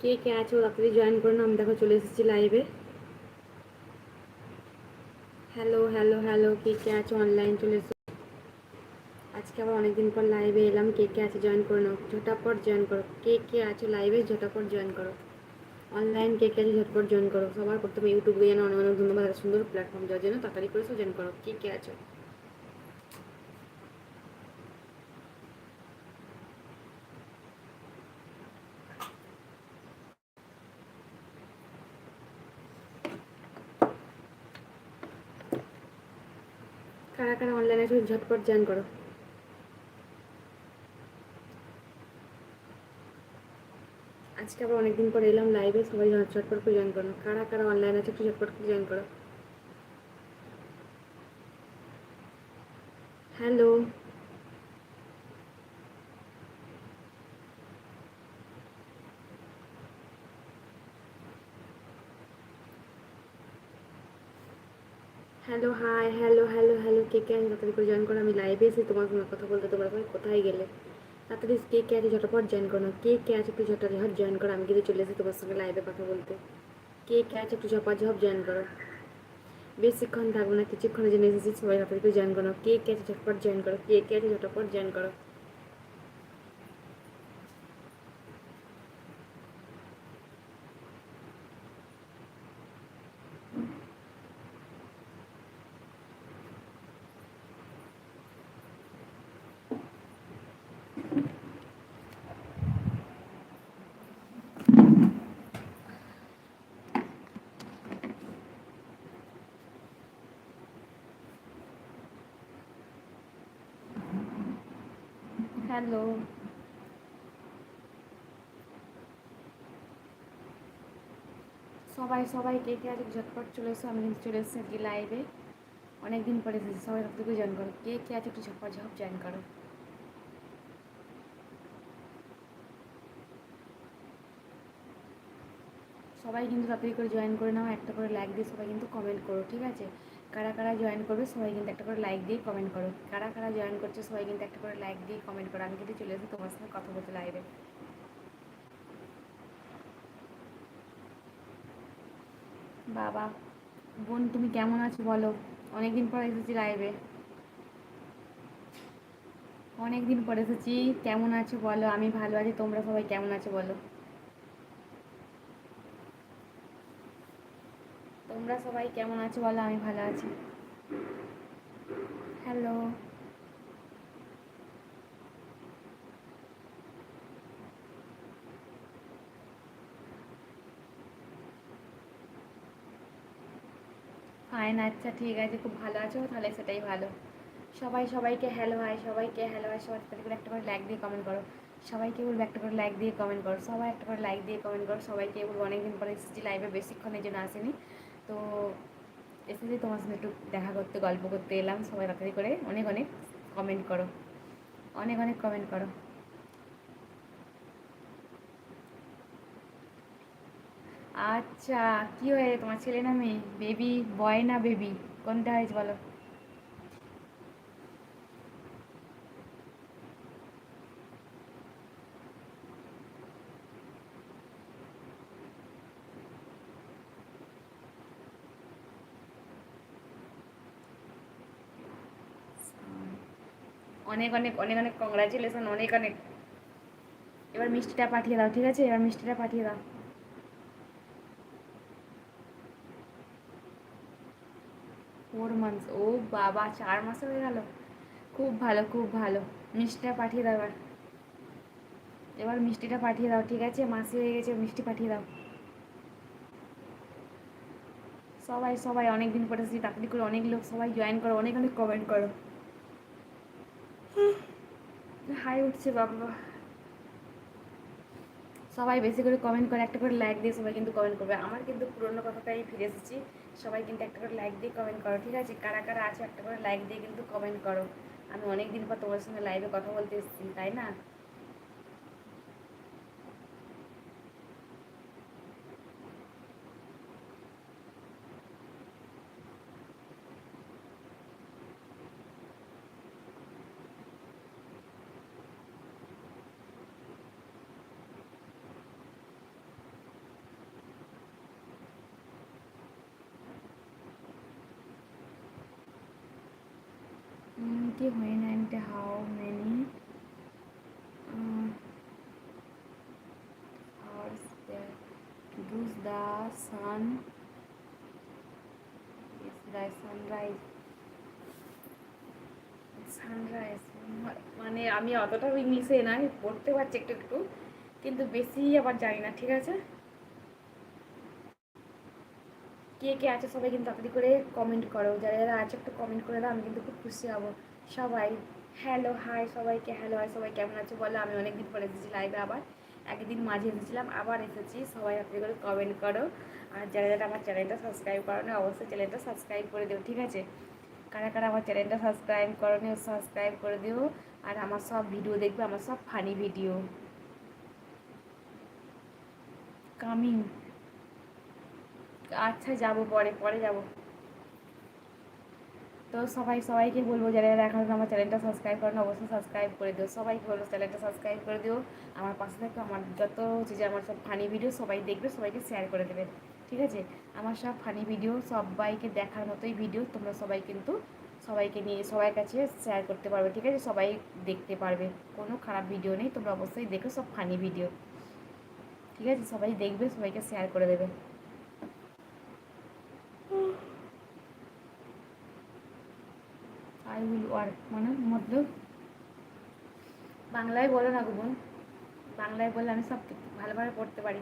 কে কে আছো? তাড়াতাড়ি জয়েন করুন আমি দেখো চলে এসেছি লাইভে হ্যালো হ্যালো হ্যালো কে কে আছো? অনলাইন চলে এসো। আজকে আবার অনেকদিন পর লাইভে এলাম। কে কে আছে? জয়েন করে নাও। ঝটাপট জয়েন করো। কে কে আছো লাইভে ঝটাপট জয়েন করো। অনলাইন কে কে আছে? ঝটপট জয়েন করো। সবার প্রথমে ইউটিউবে যেন অনেক অনেক ধন্যবাদ। সুন্দর প্ল্যাটফর্ম যাওয়ার জন্য তাড়াতাড়ি করে জয়েন করো। কে কে আছো? কারা কারা অনলাইনে আছে ঝটপট জয়েন করো। আজকে আবার অনেকদিন পর এলাম লাইভে সবাই ঝটপট করে জয়েন করো। কারা কারা অনলাইনে আছে একটু ঝটপট করে জয়েন করো। Hello hello hi hello hello hello কে কে আছে? তাড়াতাড়ি করে জয়েন করো, আমি লাইভে এসে তোমার সঙ্গে কথা বলতে, তোমার সঙ্গে কোথায় গেলে? তাড়াতাড়ি কে কে আছে? ঝটপট জয়েন করো কে কে আছে? একটু ঝটঝট জয়েন করো, আমি কিন্তু চলে এসেছি তোমার সঙ্গে লাইভে কথা বলতে। কে কে আছে? একটু ঝপাঝপ জয়েন করো। বেশিক্ষণ থাকব না, কিছুক্ষণের জন্য এসেছি, সবাই তাড়াতাড়ি করে জয়েন করো। কে কে আছে? ঝটপট জয়েন করো। কে কে আছে? ঝটপট জয়েন করো। হ্যালো। সবাই সবাই, কে কে আছে? ঝটপট চলে এসো, আমি কিন্তু চলে এসেছি আজকে লাইভে অনেকদিন পরে এসেছি, সবাই আপনাকে জয়েন করো। কে কে আছে একটু ঝটপট ঝপ জয়েন করো। সবাই কিন্তু তাড়াতাড়ি করে জয়েন করে নাও, একটা করে লাইক দিয়ে সবাই কিন্তু কমেন্ট করো, ঠিক আছে? কারা কারা জয়েন করবে সবাই কিন্তু একটা করে লাইক দিয়ে কমেন্ট করো। কারা কারা জয়েন করছে সবাই কিন্তু একটা করে লাইক দিয়ে কমেন্ট করো। আমি কিন্তু চলে এসেছি তোমার সঙ্গে কথা বলতে লাইভে বাবা, বোন তুমি কেমন আছো বলো? অনেকদিন পর এসেছি লাইভে অনেকদিন পর এসেছি। কেমন আছো বলো? আমি ভালো আছি, তোমরা সবাই কেমন আছো বলো? তোমরা সবাই কেমন আছো বলো? আমি ভালো আছি। হ্যালো ফাইন আচ্ছা ঠিক আছে, খুব ভালো আছো? তাহলে সেটাই ভালো। সবাই সবাইকে হ্যালো হাই সবাইকে হ্যালো হাই সবাই তাদের একটা করে লাইক দিয়ে কমেন্ট করো। সবাইকে বলব একটা করে লাইক দিয়ে কমেন্ট করো। সবাই একটা করে লাইক দিয়ে কমেন্ট করো। সবাইকে বলব অনেকদিন পরে এসেছি লাইভে বেশিক্ষণের জন্য আসেনি। তো এসেছি তোমার সঙ্গে একটু দেখা করতে, গল্প করতে এলাম সবাই তাড়াতাড়ি করে। অনেক অনেক কমেন্ট করো। অনেক অনেক কমেন্ট করো। আচ্ছা কি হয়ে তোমার ছেলে না মেয়ে? বেবি বয় না বেবি কোনটা হয়েছে বলো? অনেক অনেক অনেক অনেক কংগ্রাচুলেশন অনেক অনেক। এবার মিষ্টিটা পাঠিয়ে দাও, ঠিক আছে? এবার মিষ্টিটা পাঠিয়ে দাও। ফোর মান্থস ও বাবা, চার মাস হয়ে গেল। খুব ভালো খুব ভালো। মিষ্টিটা পাঠিয়ে দাও এবার। এবার মিষ্টিটা পাঠিয়ে দাও, ঠিক আছে? মাসি হয়ে গেছে, মিষ্টি পাঠিয়ে দাও। সবাই সবাই অনেক দিন পরে তাড়াতাড়ি করে, অনেক লোক সবাই জয়েন করো, অনেক অনেক কমেন্ট করো। হাই উঠছে বাবা। সবাই বেশি করে কমেন্ট করে, একটা করে লাইক দিয়ে সবাই কিন্তু কমেন্ট করবে। আমার কিন্তু পুরনো কথাটাই ফিরে এসেছি। সবাই কিন্তু একটা করে লাইক দিয়ে কমেন্ট করো, ঠিক আছে? কারা কারা আছে, একটা করে লাইক দিয়ে কিন্তু কমেন্ট করো। আমি অনেক দিন পর তোমার সঙ্গে লাইভে কথা বলতে এসেছি, তাই না? Sun. Is the sunrise. Sunrise মানে আমি অতটাও ইংলিশে না আমি পড়তে পারছি একটু একটু, কিন্তু বেশি আবার জানি না, ঠিক আছে? কে কে আছে সবাই কিন্তু তাড়াতাড়ি করে কমেন্ট করো। যারা যারা আছে একটু কমেন্ট করে দাও, আমি কিন্তু খুব খুশি হব। সবাই হ্যালো হাই সবাইকে হ্যালো হাই সবাই কেমন আছে বলো? আমি অনেকদিন পরে এসেছি লাইভে আবার। একদিন মাঝে এসেছিলাম, আবার এসেছি। সবাই আপনি করে কমেন্ট করো। আর যারা যারা আমার চ্যানেলটা সাবস্ক্রাইব করো না অবশ্যই চ্যানেলটা সাবস্ক্রাইব করে দেবো ঠিক আছে? কারা কারা আমার চ্যানেলটা সাবস্ক্রাইব করো নি সাবস্ক্রাইব করে দিও। আর আমার সব ভিডিও দেখবে, আমার সব ফানি ভিডিও কামিং। আচ্ছা যাব পরে পরে যাব। তো সবাই, সবাইকে বলব যারা যারা এখন আমার চ্যানেলটা সাবস্ক্রাইব করেন, অবশ্যই সাবস্ক্রাইব করে দিও। সবাইকে বলব চ্যানেলটা সাবস্ক্রাইব করে দিও। আমার পাশে থাকো, আমার যত হচ্ছে যে আমার সব ফানি ভিডিও সবাই দেখবে, সবাইকে শেয়ার করে দেবে। ঠিক আছে? আমার সব ফানি ভিডিও সবাইকে দেখার মতোই ভিডিও তোমরা সবাই কিন্তু সবাইকে নিয়ে, সবার কাছে শেয়ার করতে পারবে। ঠিক আছে? সবাই দেখতে পারবে। কোনো খারাপ ভিডিও নেই, তোমরা অবশ্যই দেখো সব ফানি ভিডিও ঠিক আছে? সবাই দেখবে, সবাইকে শেয়ার করে দেবে। আই উইল ওয়ার্ক মানে মতলব বাংলায় বলো না গো বাংলায় বললে আমি সব ভালোভাবে পড়তে পারি।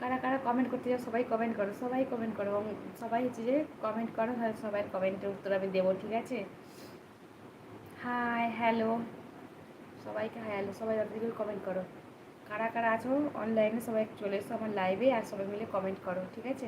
কারা কারা কমেন্ট করতে যাও সবাই কমেন্ট করো, সবাই কমেন্ট করো, এবং সবাই হচ্ছে যে কমেন্ট করো তাহলে সবাই কমেন্টের উত্তর আমি দেবো, ঠিক আছে? হাই হ্যালো সবাইকে হাই হ্যালো সবাই তাদের কমেন্ট করো। কারা কারা আছো অনলাইনে সবাই চলে এসো আমার লাইভে আর সবাই মিলে কমেন্ট করো, ঠিক আছে?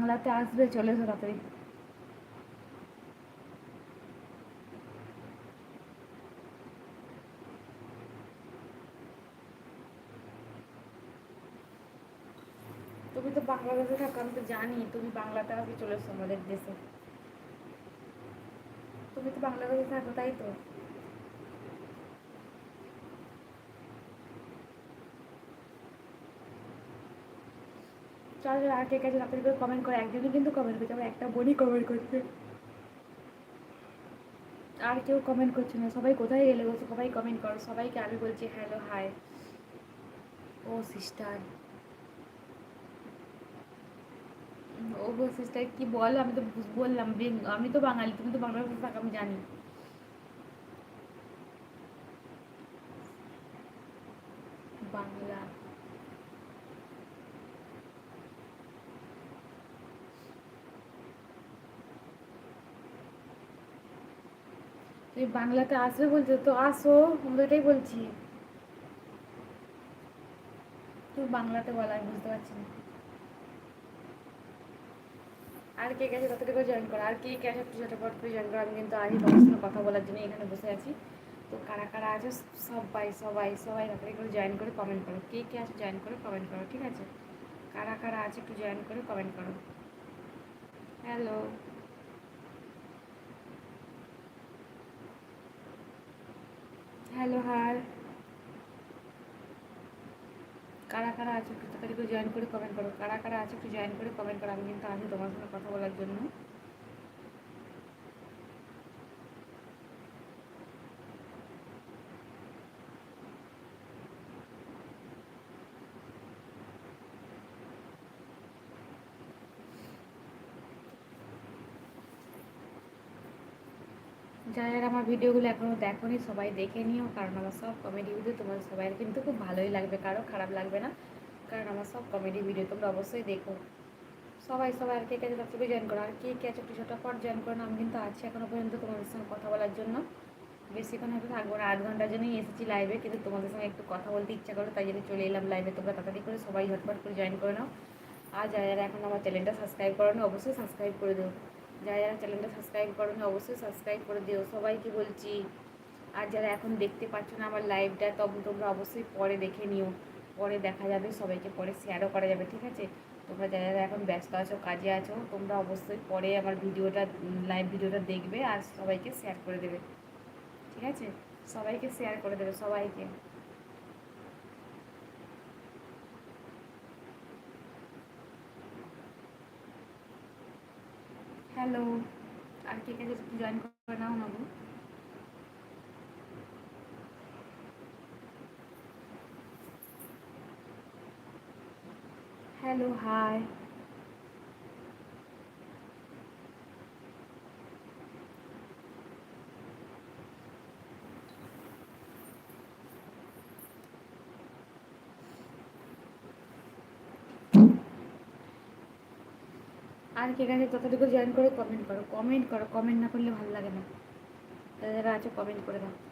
বাংলাতে আসবে, চলে তাড়াতাড়ি। তুমি তো বাংলাদেশে থাকো, আমি তো জানি, তুমি বাংলাতে আসবে, চলে এসো আমাদের দেশে। তুমি তো বাংলাদেশে থাকো, তাই তো? চলো আর কে কাছে করে কমেন্ট করে, একজনই কিন্তু কমেন্ট করছে আমার একটা বোনই কমেন্ট করছে। আর কেউ কমেন্ট করছে না, সবাই কোথায় গেলে গো সবাই কমেন্ট করো, সবাইকে আমি বলছি হ্যালো হাই ও সিস্টার ও গো সিস্টার কি বল? আমি তো বললাম আমি তো বাঙালি, তুমি তো বাংলা ভাষা আমি জানি? বাংলা। তুমি বাংলাতে আসবে বলছো, তো আসো, আমি তো এটাই বলছি। তুমি বাংলাতে বলা, আমি বুঝতে পারছি না। আর কে গেছে ততটুকু জয়েন করো আর কে কে আছে ঝটপট করে জয়েন করো, আমি কিন্তু আজই তোমার সঙ্গে কথা বলার জন্য এখানে বসে আছি। তো কারা কারা আছে, সবাই সবাই সবাই তাড়াতাড়ি করে জয়েন করে কমেন্ট করো। কে কে আছে জয়েন করে কমেন্ট করো, ঠিক আছে? কারা কারা আছে একটু জয়েন করে কমেন্ট করো। হ্যালো হ্যালো হার কারা কারা আছে একটু তাড়াতাড়ি করে জয়েন করে। কমেন্ট করো কারা কারা আছে, একটু জয়েন করে কমেন্ট করো। আমি কিন্তু আছি তোমার সঙ্গে কথা বলার জন্য যারা যারা আমার ভিডিওগুলো এখনও দেখোনি, সবাই দেখে নিও, কারণ আমার সব কমেডি ভিডিও তোমার সবাই কিন্তু খুব ভালোই লাগবে, কারও খারাপ লাগবে না, কারণ আমার সব কমেডি ভিডিও তোমরা অবশ্যই দেখো। সবাই সবাই, আর কে কে তার জয়েন করো, আর কে কে আছে একটু পর জয়েন করো আমি কিন্তু আছি এখনও পর্যন্ত তোমাদের সঙ্গে কথা বলার জন্য। বেশিক্ষণ হয়তো থাকব না, আধ ঘণ্টার জন্যই এসেছি লাইভে কিন্তু তোমাদের সঙ্গে একটু কথা বলতে ইচ্ছা করো, তাই জন্য চলে এলাম লাইভে তোমরা তাড়াতাড়ি করে সবাই ঝটপট করে জয়েন করে নাও। আর যারা এখন আমার চ্যানেলটা সাবস্ক্রাইব করো না অবশ্যই সাবস্ক্রাইব করে দেবো যারা যারা চ্যানেলটা সাবস্ক্রাইব করো না, অবশ্যই সাবস্ক্রাইব করে দিও। সবাইকে বলছি, আর যারা এখন দেখতে পাচ্ছ না আমার লাইভটা তবে তোমরা অবশ্যই পরে দেখে নিও। পরে দেখা যাবে, সবাইকে পরে শেয়ারও করা যাবে, ঠিক আছে? তোমরা যারা যারা এখন ব্যস্ত আছো, কাজে আছো, তোমরা অবশ্যই পরে আমার ভিডিওটা লাইভ ভিডিওটা দেখবে আর সবাইকে শেয়ার করে দেবে। ঠিক আছে? সবাইকে শেয়ার করে দেবে, সবাইকে। হ্যালো আর কে কে জয়েন করে নাও না গো হ্যালো হাই আর কে কাছে ততটুকু জয়েন করে কমেন্ট করো। কমেন্ট করো কমেন্ট না করলে ভালো লাগে না। যারা আছে কমেন্ট করে দাও।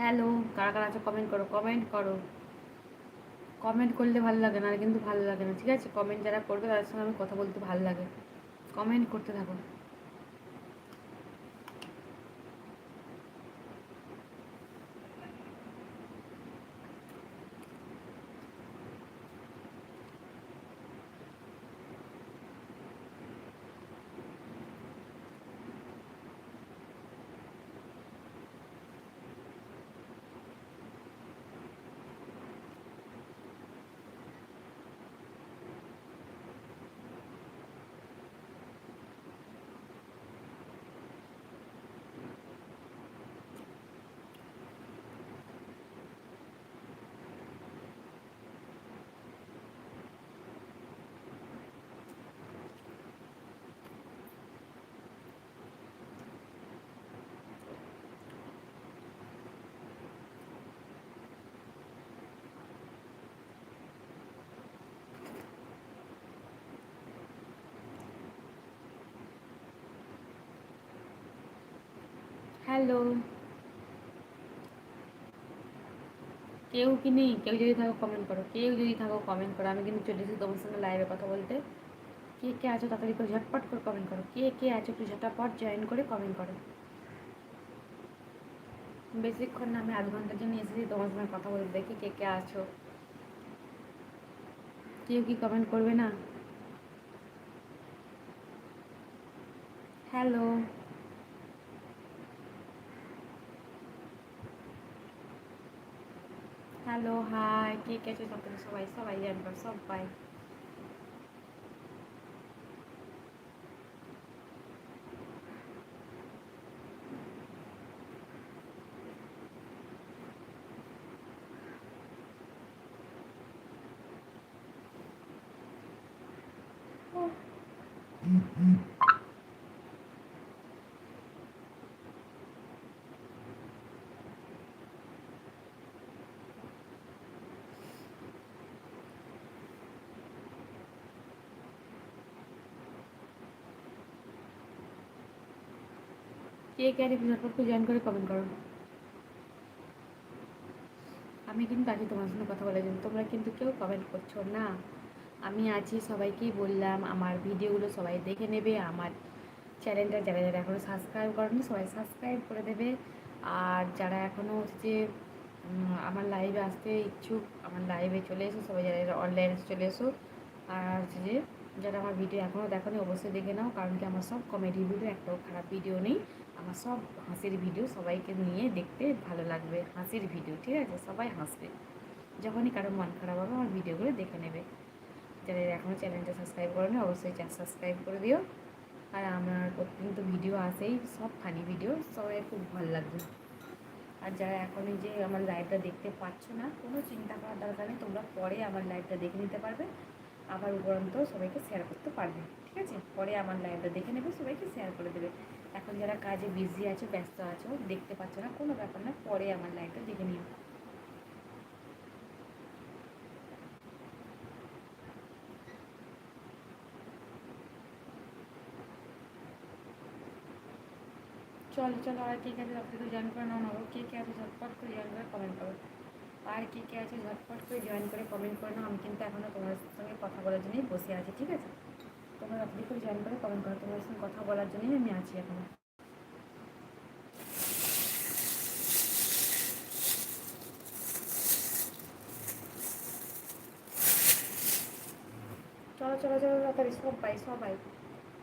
হ্যালো, কারা কারা আছে কমেন্ট করো কমেন্ট করো। কমেন্ট করলে ভালো লাগে না কিন্তু ভালো লাগে না, ঠিক আছে? কমেন্ট যারা করবে তাদের সঙ্গে আমি কথা বলতে ভালো লাগে। কমেন্ট করতে থাকো। হ্যালো। কেউ কি নেই? কেউ যদি থাকো কমেন্ট করো। কেউ যদি থাকো কমেন্ট করো। আমি কিন্তু চলে এসেছি তোমার সঙ্গে লাইভে কথা বলতে। কে কে আছো তাড়াতাড়ি করে ঝটপট করে কমেন্ট করো। কে কে আছো একটু ঝটাপট জয়েন করে কমেন্ট করো। বেশিক্ষণ না, আমি আধ ঘণ্টার জন্য এসেছি তোমার সঙ্গে কথা বলতে। দেখি কে কে আছো। কেউ কি কমেন্ট করবে না? হ্যালো। হ্যালো হাই কে কে আছে? সবাই সবাই জানবার সবাই। কে কে আর ঝটপট জয়েন করে কমেন্ট করো। আমি কিন্তু আছি তোমার সঙ্গে কথা বলার জন্য তোমরা কিন্তু কেউ কমেন্ট করছ না। আমি আছি সবাইকেই বললাম, আমার ভিডিওগুলো সবাই দেখে নেবে, আমার চ্যানেলটা যারা যারা এখনও সাবস্ক্রাইব করেনি, সবাই সাবস্ক্রাইব করে দেবে। আর যারা এখনও হচ্ছে আমার লাইভে আসতে ইচ্ছুক, আমার লাইভে চলে এসো, সবাই যারা অনলাইনে চলে এসো। আর হচ্ছে যে, যারা আমার ভিডিও এখনও দেখোনি, অবশ্যই দেখে নাও, কারণ কি আমার সব কমেডি ভিডিও একটাও খারাপ ভিডিও নেই। আমার সব হাসির ভিডিও সবাইকে নিয়ে দেখতে ভালো লাগবে, হাসির ভিডিও ঠিক আছে? সবাই হাসবে। যখনই কারও মন খারাপ হবে, আমার ভিডিওগুলো দেখে নেবে। যারা এখনও চ্যানেলটা সাবস্ক্রাইব করেনি, অবশ্যই সাবস্ক্রাইব করে দিও। আর আমার প্রতিদিন তো ভিডিও আসেই, সব ফানি ভিডিও সবাই খুব ভালো লাগবে। আর যারা এখন যে আমার লাইভটা দেখতে পাচ্ছ না, কোনো চিন্তা করার দরকার নেই, তোমরা পরে আমার লাইভটা দেখে নিতে পারবে। আবার উপরন্ত সবাইকে শেয়ার করতে পারবে, ঠিক আছে? পরে আমার লাইভটা দেখে নেবে, সবাইকে শেয়ার করে দেবে। এখন যারা কাজে বিজি আছো, ব্যস্ত আছো, দেখতে পাচ্ছ না, কোনো ব্যাপার না, পরে আমার লাইভটা দেখে নিও। চলো চলো, আর কে কে আছে? সব জয়েন করে নাও নেব কে কে আছে? ঝটপট করে জয়েন করে কমেন্ট করো। আর কে কে আছে? ঝটপট করে জয়েন করে কমেন্ট করে নাও, আমি কিন্তু এখনও তোমার সঙ্গে কথা বলার জন্যই বসে আছি, ঠিক আছে? তোমরা তাড়াতাড়ি করে জয়েন করে কমেন্ট করো। তোমার সঙ্গে কথা বলার জন্যই আমি আছি এখনও চলো চলো চলো তাড়াতাড়ি সবাই সবাই।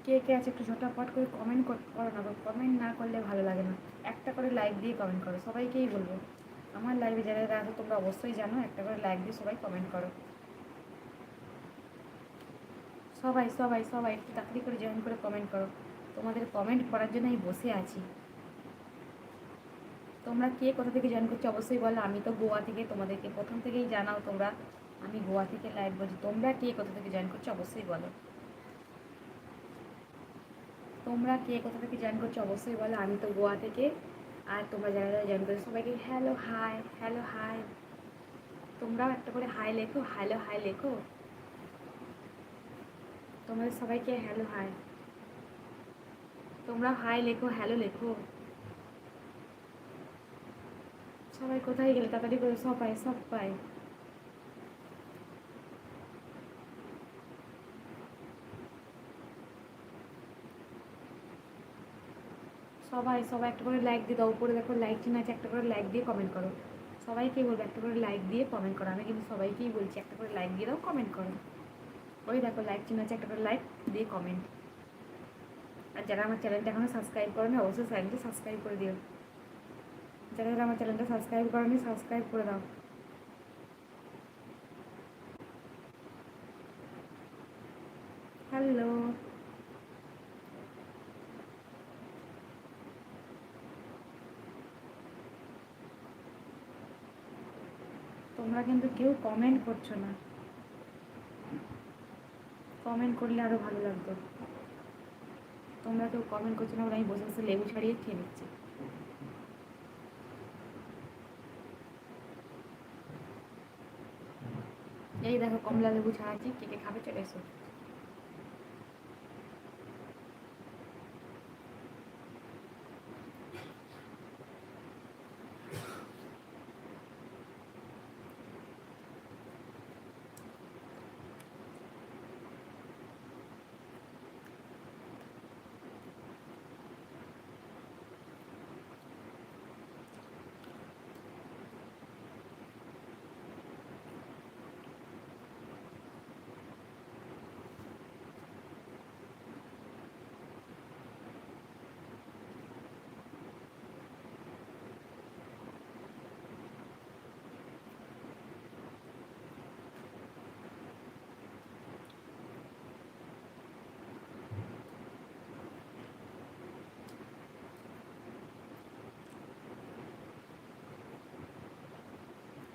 কে কে আছে একটু ঝটাপট করে কমেন্ট করো না কমেন্ট না করলে ভালো লাগে না। একটা করে লাইক দিয়ে কমেন্ট করো, সবাইকেই বলব। আমার লাইভে যারা যারা তোমরা অবশ্যই জানো, একটা করে লাইক দিয়ে সবাই কমেন্ট করো। সবাই সবাই সবাই একটু তাড়াতাড়ি করে জয়েন করে কমেন্ট করো। তোমাদের কমেন্ট করার জন্য আমি বসে আছি। তোমরা কে কোথা থেকে জয়েন করছ অবশ্যই বলো। আমি তো গোয়া থেকে, তোমাদেরকে প্রথম থেকেই জানাও তোমরা। আমি গোয়া থেকে লাইভ বলছি। তোমরা কে কোথা থেকে জয়েন করছ অবশ্যই বলো। তোমরা কে কোথা থেকে জয়েন করছ অবশ্যই বলো। আমি তো গোয়া থেকে। আর তোমরা যারা যারা জয়েন করছ সবাইকে হ্যালো হাই হ্যালো হাই তোমরাও একটা করে হাই লেখো হ্যালো হাই লেখো। তোমাদের সবাইকে হ্যালো হাই তোমরা হাই লেখো হ্যালো লেখো। সবাই কোথায় গেলে? তাড়াতাড়ি করে সবাই সবাই সবাই সবাই একটা করে লাইক দিয়ে দাও। উপরে দেখো লাইক চিহ্ন আছে, একটা করে লাইক দিয়ে কমেন্ট করো। সবাইকেই বলব একটা করে লাইক দিয়ে কমেন্ট করো। আমি কিন্তু সবাইকেই বলছি, একটা করে লাইক দিয়ে দাও কমেন্ট করো। ওই দেখো লাইক চিহ্ন আছে, একটা করে লাইক দিয়ে কমেন্ট আর যারা আমার চ্যানেলটা এখনও সাবস্ক্রাইব করেনি, অবশ্যই চ্যানেলটা সাবস্ক্রাইব করে দিও। যারা যারা আমার চ্যানেলটা সাবস্ক্রাইব করেনি সাবস্ক্রাইব করে দাও। হ্যালো তোমরা কিন্তু কেউ কমেন্ট করছ না। কমেন্ট করলে আরও ভালো লাগতো। তোমরা কেউ কমেন্ট করছ না আমি বসে বসে লেবু ছাড়িয়ে খেয়ে নিচ্ছি। এই দেখো কমলা লেবু ছাড়াচ্ছি, কে কে খাবে চলে এসো।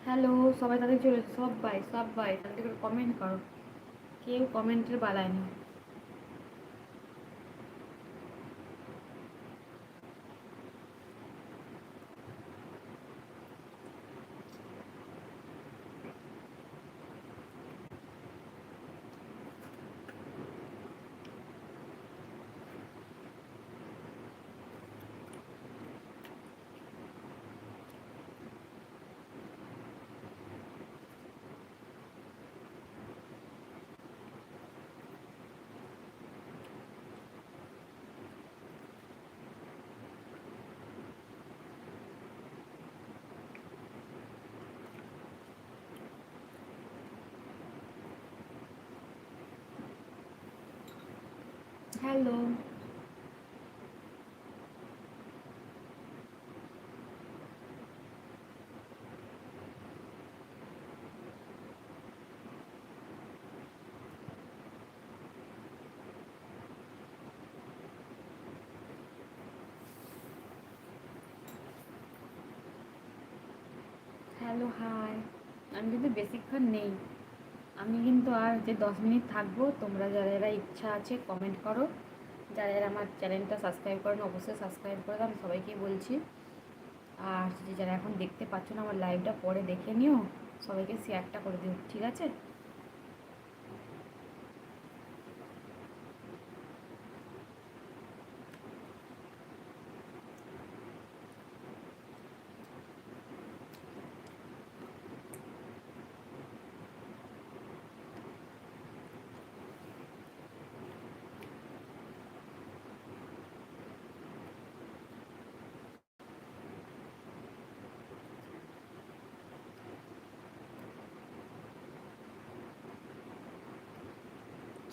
হ্যালো সবাই তাদের চলে সবাই সবাই তাদের কমেন্ট করো। কেউ কমেন্টের বালায় হ্যালো হ্যালো হাই আমি কিন্তু বেশিক্ষণ নেই আমি কিন্তু আর যে দশ মিনিট থাকব, তোমরা যারা যারা ইচ্ছা আছে কমেন্ট করো। যারা এরা আমার চ্যানেলটা সাবস্ক্রাইব করেন, অবশ্যই সাবস্ক্রাইব করে আমি সবাইকেই বলছি। আর যারা এখন দেখতে পাচ্ছ না, আমার লাইভটা পরে দেখে নিও, সবাইকে শেয়ারটা করে দিও, ঠিক আছে?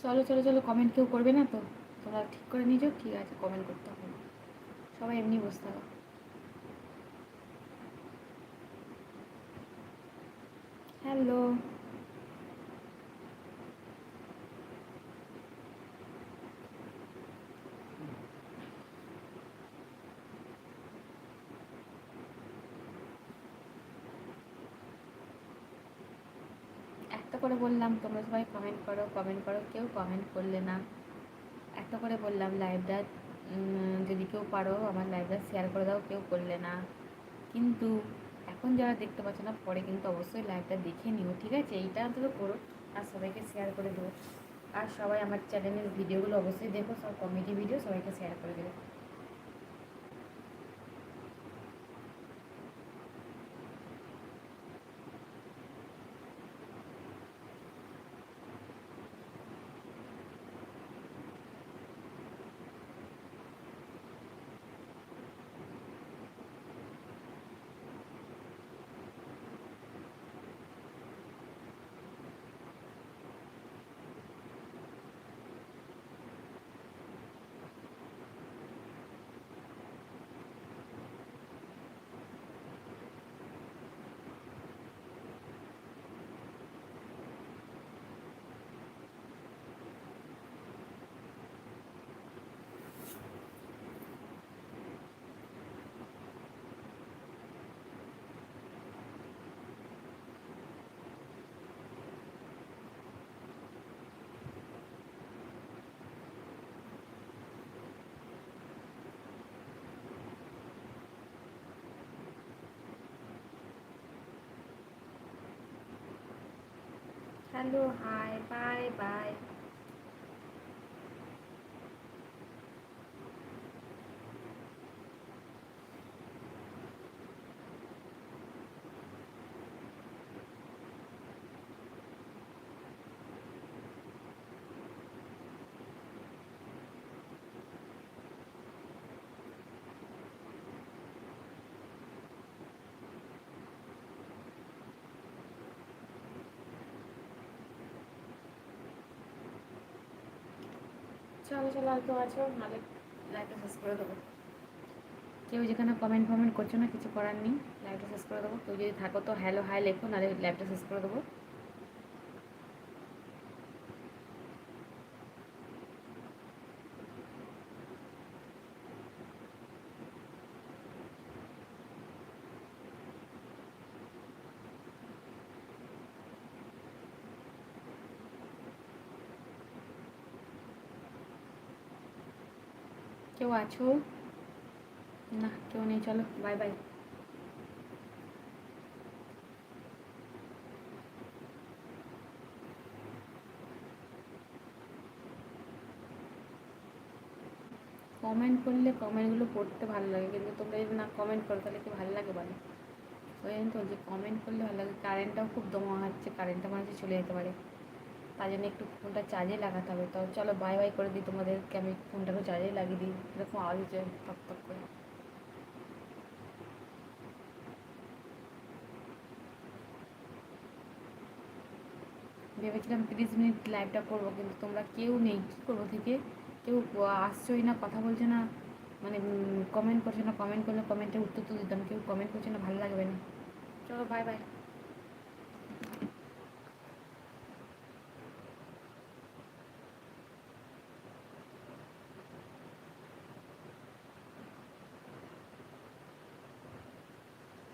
চলো চলো চলো কমেন্ট কেউ করবে না তো? তোমরা ঠিক করে নিজ ঠিক আছে কমেন্ট করতে হবে। সবাই এমনি বসতে হবে। হ্যালো একটা করে বললাম, তোমরা সবাই কমেন্ট করো কমেন্ট করো, কেউ কমেন্ট করলে না। একটা করে বললাম লাইভটা যদি কেউ পারো আমার লাইভটা শেয়ার করে দাও, কেউ করলে না। কিন্তু এখন যারা দেখতে পাচ্ছ না, পরে কিন্তু অবশ্যই লাইভটা দেখে নিও, ঠিক আছে? এইটা অন্তত করো আর সবাইকে শেয়ার করে দেবো আর সবাই আমার চ্যানেলের ভিডিওগুলো অবশ্যই দেখো, সব কমেডি ভিডিও সবাইকে শেয়ার করে দেবো হ্যালো হাই বাই চলো চলো কেউ আছো? নাহলে লাইভটা শেষ করে দেবো। কেউ যেখানে কমেন্ট ফমেন্ট করছ না, কিছু করার নেই লাইভটা শেষ করে দেবো। কেউ যদি থাকো তো হ্যালো হাই লেখো, নাহলে লাইভটা শেষ করে দেবো। কেউ আছো? না, কেউ নেই, চলো বাই বাই কমেন্ট করলে কমেন্টগুলো পড়তে ভালো লাগে, কিন্তু তোমরা যদি না কমেন্ট করো, তাহলে কি ভালো লাগে বলো? ওই জন্য তো, যে কমেন্ট করলে ভালো লাগে কারেন্টটাও খুব দমা হচ্ছে কারেন্টটা মনে চলে যেতে পারে। তার জন্য একটু ফোনটা চার্জে লাগাতে হবে। তো চলো বাই বাই করে দিই তোমাদেরকে, আমি ফোনটাকে চার্জে লাগিয়ে দিই। এরকম আওয়াজ হচ্ছে টক টক করে। ভেবেছিলাম তিরিশ মিনিট লাইভটা করব, কিন্তু তোমরা কেউ নেই। কী করব থেকে? কেউ আসছোই না, কথা বলছে না। মানে কমেন্ট করছে না কমেন্ট করলে কমেন্টে উত্তর তো দিতাম। কেউ কমেন্ট করছে না, ভালো লাগবে না। চলো বাই বাই